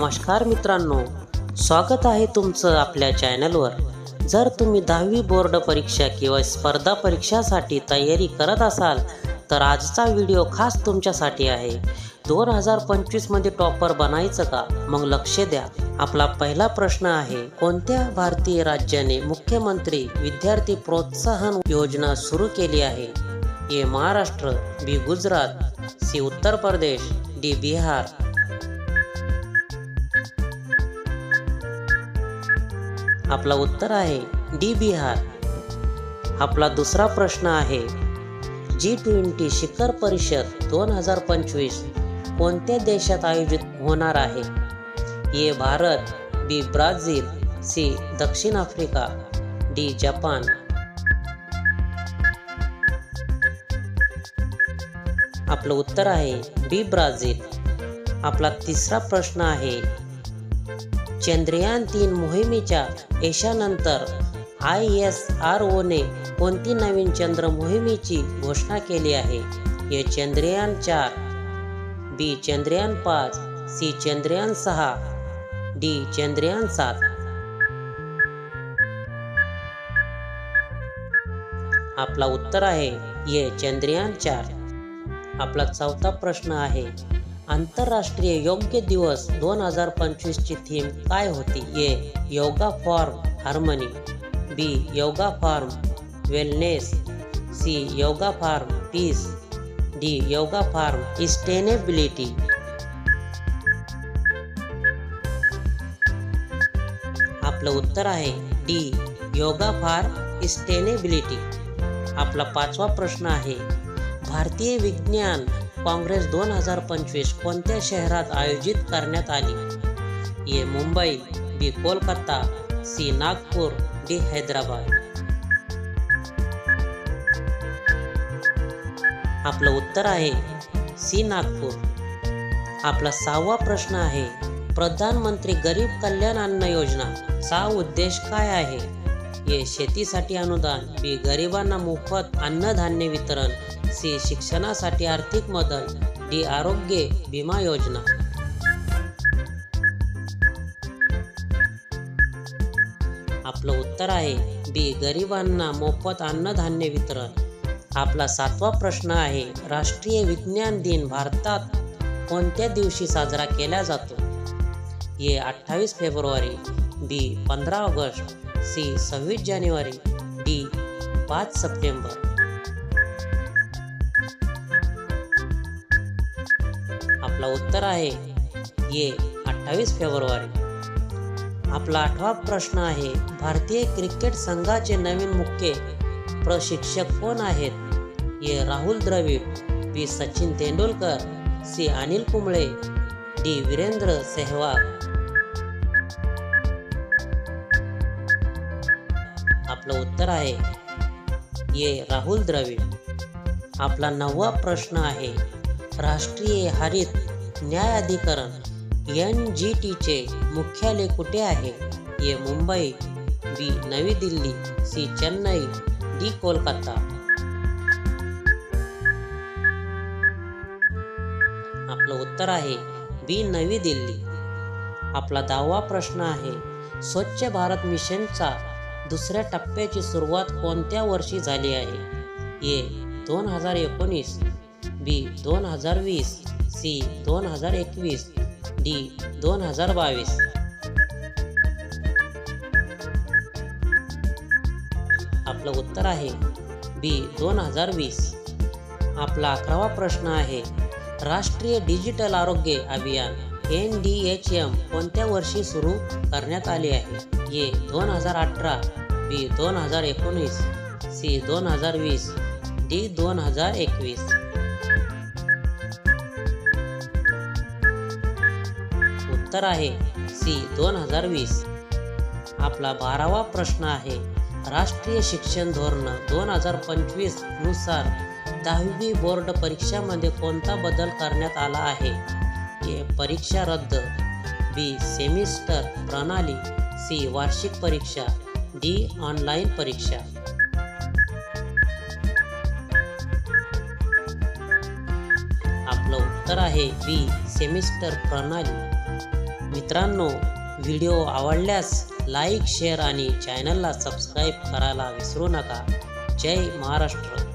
नमस्कार मित्रांनो स्वागत आहे तुमचं आपल्या चॅनलवर. जर तुम्ही दहावी बोर्ड परीक्षा किंवा स्पर्धा परीक्षासाठी तयारी करत असाल तर आजचा व्हिडिओ खास तुमच्यासाठी आहे. दोन हजार पंचवीसमध्ये टॉपर बनायचं का? मग लक्ष द्या. आपला पहिला प्रश्न आहे कोणत्या भारतीय राज्याने मुख्यमंत्री विद्यार्थी प्रोत्साहन योजना सुरू केली आहे? A Maharashtra B Gujarat C Uttar Pradesh D Bihar. आपला उत्तर आहे डी बिहार. आपला दुसरा प्रश्न आहे जी ट्वेंटी शिखर परिषद दोन हजार पंचवीस कोणत्या देशात आयोजित होणार आहे? A Bharat B Brazil C दक्षिण आफ्रिका डी जपान. आपलं उत्तर आहे बी ब्राझील. आपला तिसरा प्रश्न आहे चंद्रयान तीन मोहिमेच्या यशानंतर आय एस आर ओने कोणती नवीन चंद्र मोहिमेची घोषणा केली आहे? हे चंद्रयान चार बी चंद्रयान पाच सी चंद्रयान सहा डी चंद्रयान सात. आपला उत्तर आहे ये चंद्रयान चार. आपला चौथा प्रश्न आहे आंतरराष्ट्रीय योग्य दिवस दोन हजार पंचवीसची थीम काय होती? A. Yoga for harmony B. Yoga for wellness C. Yoga for peace D. Yoga for sustainability आपलं उत्तर आहे डी. योगा फॉर इस्टेनेबिलिटी आपला पाचवा प्रश्न आहे भारतीय विज्ञान काँग्रेस दोन हजार पंचवीस कोणत्या शहरात आयोजित करण्यात आली? A Mumbai B Kolkata C Nagpur D Hyderabad. आपलं उत्तर आहे सी नागपूर. आपला सहावा प्रश्न आहे प्रधानमंत्री गरीब कल्याण अन्न योजना चा उद्देश काय आहे? ए शेतीसाठी अनुदान बी गरिबांना मोफत अन्नधान्य वितरण सी शिक्षणासाठी आर्थिक मदत डी आरोग्य विमा योजना. आपलं उत्तर आहे बी गरिबांना मोफत अन्नधान्य वितरण. आपला सातवा प्रश्न आहे राष्ट्रीय विज्ञान दिन भारतात कोणत्या दिवशी साजरा केला जातो? ए अठ्ठावीस फेब्रुवारी बी पंधरा ऑगस्ट सी सव्वीस जानेवारी डी पाच सप्टेंबर. आपला उत्तर आहे ये अठ्ठावीस फेब्रुवारी. आपला आठवा प्रश्न आहे भारतीय क्रिकेट संघाचे नवीन मुख्य प्रशिक्षक कोण आहेत? A Rahul Dravid B Sachin Tendulkar C Anil Kumble D Virender Sehwag. आपलं उत्तर आहे ये राहुल द्रविड. आपला नववा प्रश्न आहे राष्ट्रीय हरित न्याय अधिकरण एन जी टीचे मुख्यालय कुठे आहे? A Mumbai B Navi Delhi C Chennai D Kolkata. आपलं उत्तर आहे बी नवी दिल्ली. आपला दहावा प्रश्न आहे स्वच्छ भारत मिशनचा दुसऱ्या टप्प्याची सुरुवात कोणत्या वर्षी झाली आहे? ए दोन हजार एकोणीस बी दोन हजार वीस सी दोन हजार एकवीस डी दोन हजार बावीस. आपलं उत्तर आहे बी दोन हजार वीस. आपला अकरावा प्रश्न आहे राष्ट्रीय डिजिटल आरोग्य अभियान एन डी एच एम कोणत्या वर्षी सुरू करण्यात आले आहे? ए दोन हजार अठरा बी दोन हजार एकोणीस सी दोन हजार वीस डी दोन हजार एकवीस. उत्तर आहे. सी दोन हजार वीस. आपला बारावा प्रश्न आहे. राष्ट्रीय शिक्षण धोरण दोन हजार पंचवीसनुसार दहावी बोर्ड परीक्षामध्ये कोणता बदल करण्यात आला आहे? ए परीक्षा रद्द. बी सेमिस्टर प्रणाली. सी वार्षिक परीक्षा. डी ऑनलाईन परीक्षा. आपलं उत्तर आहे बी सेमिस्टर प्रणाली. मित्रांनो व्हिडिओ आवडल्यास लाईक शेअर आणि चॅनलला सबस्क्राईब करायला विसरू नका. जय महाराष्ट्र.